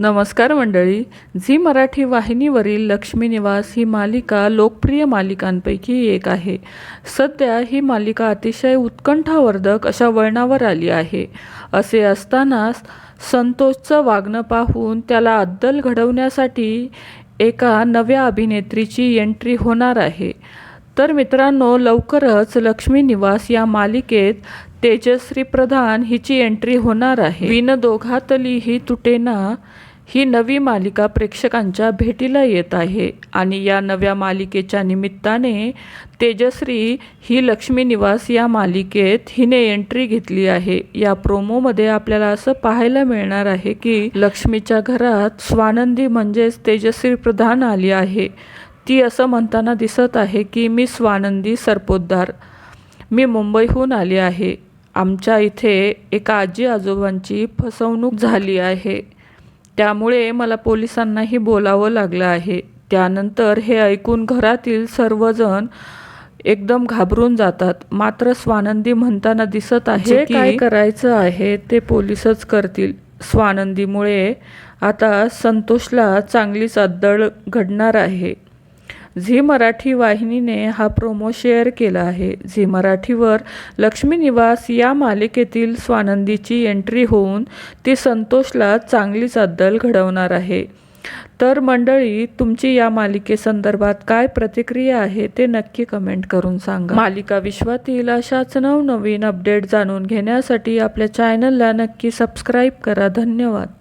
नमस्कार मंडळी. झी मराठी वाहिनीवरील लक्ष्मी निवास ही मालिका लोकप्रिय मालिकांपैकी एक आहे. सध्या ही मालिका अतिशय उत्कंठावर्धक अशा वळणावर आली आहे. असे असतानाच संतोषचं वागणं पाहून त्याला अद्दल घडवण्यासाठी एका नव्या अभिनेत्रीची एंट्री होणार आहे. तर मित्रांनो लवकरच लक्ष्मी निवास या मालिकेत तेजश्री प्रधान हिची एंट्री होणार आहे. विन दोघातली ही तुटेना ही नवी मालिका प्रेक्षकांच्या भेटीला येत आहे आणि या नव्या मालिकेच्या निमित्ताने तेजश्री ही लक्ष्मी निवास या मालिकेत हिने एंट्री घेतली आहे. या प्रोमोमध्ये आपल्याला असं पाहायला मिळणार आहे की लक्ष्मीच्या घरात स्वानंदी म्हणजेच तेजश्री प्रधान आली आहे. ती असं म्हणताना दिसत आहे की मी स्वानंदी सरपोतदार. मी मुंबईहून आली आहे. आमच्या इथे एका आजी आजोबांची फसवणूक झाली आहे. त्यामुळे मला पोलिसांनाही बोलावं लागलं आहे. त्यानंतर हे ऐकून घरातील सर्वजण एकदम घाबरून जातात. मात्र स्वानंदी म्हणताना दिसत आहे काय करायचं आहे ते पोलीसच करतील. स्वानंदीमुळे आता संतोषला चांगलीच अद्दळ घडणार आहे. झी मराठी वाहिनीने हा प्रोमो शेअर केला आहे. झी मराठीवर लक्ष्मी निवास या मालिकेतील स्वानंदीची एंट्री होऊन ती संतोषला चांगलीच अद्दल घडवणार आहे. तर मंडळी तुमची या मालिकेसंदर्भात काय प्रतिक्रिया आहे ते नक्की कमेंट करून सांगा. मालिका विश्वातील अशाच नवनवीन अपडेट जाणून घेण्यासाठी आपल्या चॅनलला नक्की सबस्क्राईब करा. धन्यवाद.